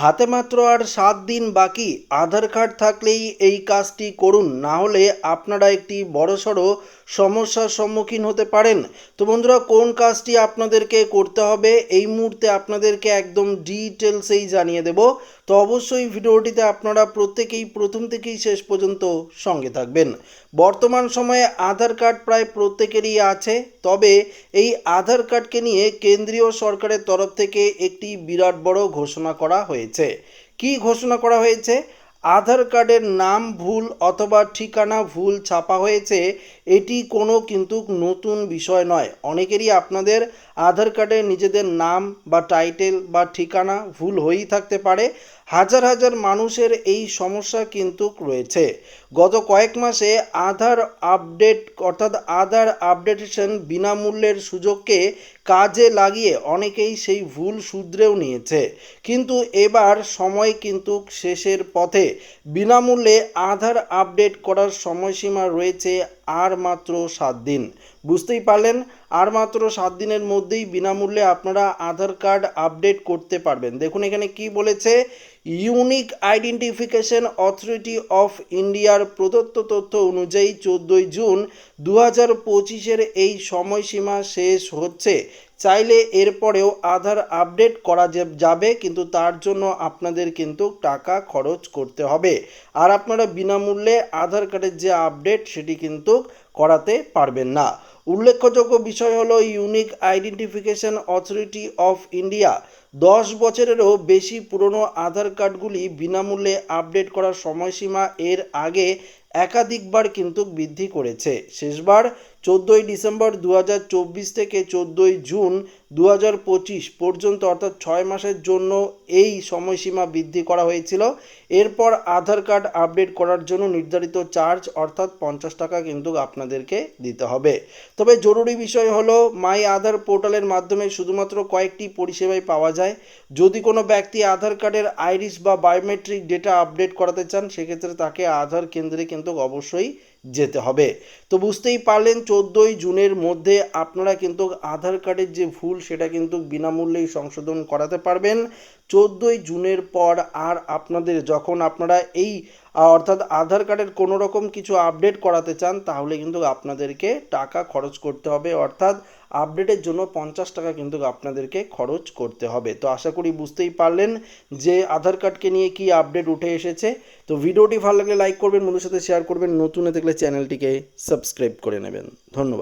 হাতে মাত্র আর সাত দিন বাকি, আধার কার্ড থাকলেই এই কাজটি করুন। না হলে আপনারা একটি বড়সড় সমস্যার সম্মুখীন হতে পারেন। তো বন্ধুরা, কোন কাজটি আপনাদেরকে করতে হবে এই মুহূর্তে আপনাদেরকে একদম ডিটেলসেই জানিয়ে দেব। তো অবশ্যই ভিডিওটিতে আপনারা প্রত্যেকেই প্রথম থেকেই শেষ পর্যন্ত সঙ্গে থাকবেন। বর্তমান সময়ে আধার কার্ড প্রায় প্রত্যেকেরই আছে। তবে এই আধার কার্ডকে নিয়ে কেন্দ্রীয় সরকারের তরফ থেকে একটি বিরাট বড় ঘোষণা করা হয়েছে। কি ঘোষণা করা হয়েছে? আধার কার্ডের নাম ভুল অথবা ঠিকানা ভুল ছাপা হয়েছে, এটি কোনো কিন্তু নতুন বিষয় নয়। অনেকেরই আপনাদের আধার কার্ডে নিজেদের নাম বা টাইটেল বা ঠিকানা ভুল হয়েই থাকতে পারে। হাজার হাজার মানুষের এই সমস্যা কিন্তু রয়েছে। গত কয়েক মাসে আধার আপডেট অর্থাৎ আধার আপডেটেশন বিনামূল্যের সুযোগকে কাজে লাগিয়ে অনেকেই সেই ভুল শুধরেও নিয়েছে। কিন্তু এবার সময় কিন্তু শেষের পথে বিনামূল্যে আধার আপডেট করার সময়সীমা রয়েছে আর মাত্র সাত দিন। বুঝতেই পারলেন, আর মাত্র সাত দিনের মধ্যেই বিনামূল্যে আপনারা আধার কার্ড আপডেট করতে পারবেন। দেখুন এখানে কি বলেছে, ইউনিক আইডেন্টিফিকেশন অথরিটি অফ ইন্ডিয়ার প্রদত্ত তথ্য অনুযায়ী চোদ্দোই জুন দু হাজার পঁচিশের এই সময়সীমা শেষ হচ্ছে। চাইলে এরপরেও আধার আপডেট করা যাবে, কিন্তু তার জন্য আপনাদের কিন্তু টাকা খরচ করতে হবে। আর আপনারা বিনামূল্যে আধার কার্ডের যে আপডেট, সেটি কিন্তু করাতে পারবেন না। উল্লেখযোগ্য বিষয় হলো unique identification authority of India. দশ বছরেরও বেশি পুরনো আধার কার্ডগুলি বিনামূল্যে আপডেট করার সময়সীমা এর আগে একাধিকবার কিন্তু বৃদ্ধি করেছে। শেষবার চোদ্দোই ডিসেম্বর দু হাজার চব্বিশ থেকে চোদ্দোই জুন দু হাজার পঁচিশ পর্যন্ত অর্থাৎ ছয় মাসের জন্য এই সময়সীমা বৃদ্ধি করা হয়েছিল। এরপর আধার কার্ড আপডেট করার জন্য নির্ধারিত চার্জ অর্থাৎ পঞ্চাশ টাকা কিন্তু আপনাদেরকে দিতে হবে। তবে জরুরি বিষয় হলো, মাই আধার পোর্টালের মাধ্যমে শুধুমাত্র কয়েকটি পরিষেবাই পাওয়া যায়। যদি কোনো ব্যক্তি আধার কার্ডের আইরিস বা বায়োমেট্রিক ডেটা আপডেট করাতে চান, সেক্ষেত্রে তাকে আধার কেন্দ্রে কিন্তু অবশ্যই যেতে হবে। তো বুঝতেই পারলেন চোদ্দোই জুনের মধ্যে আপনারা কিন্তু আধার কার্ডের যে ভুল সেটা কিন্তু বিনামূল্যেই সংশোধন করাতে পারবেন। চোদ্দোই জুনের পর আর আপনাদের যখন আপনারা এই অর্থাৎ আধার কার্ডের কোনো রকম কিছু আপডেট করাতে চান, তাহলে কিন্তু আপনাদেরকে টাকা খরচ করতে হবে। অর্থাৎ আপডেটের জন্য পঞ্চাশ টাকা কিন্তু আপনাদেরকে খরচ করতে হবে। তো আশা করি বুঝতেই পারলেন যে আধার কার্ডকে নিয়ে কি আপডেট উঠে এসেছে। তো ভিডিওটি ভালো লাগলে লাইক করবেন বন্ধুর সাথে শেয়ার করবেন। নতুন থাকলে চ্যানেলটিকে সাবস্ক্রাইব করে নেবেন। ধন্যবাদ।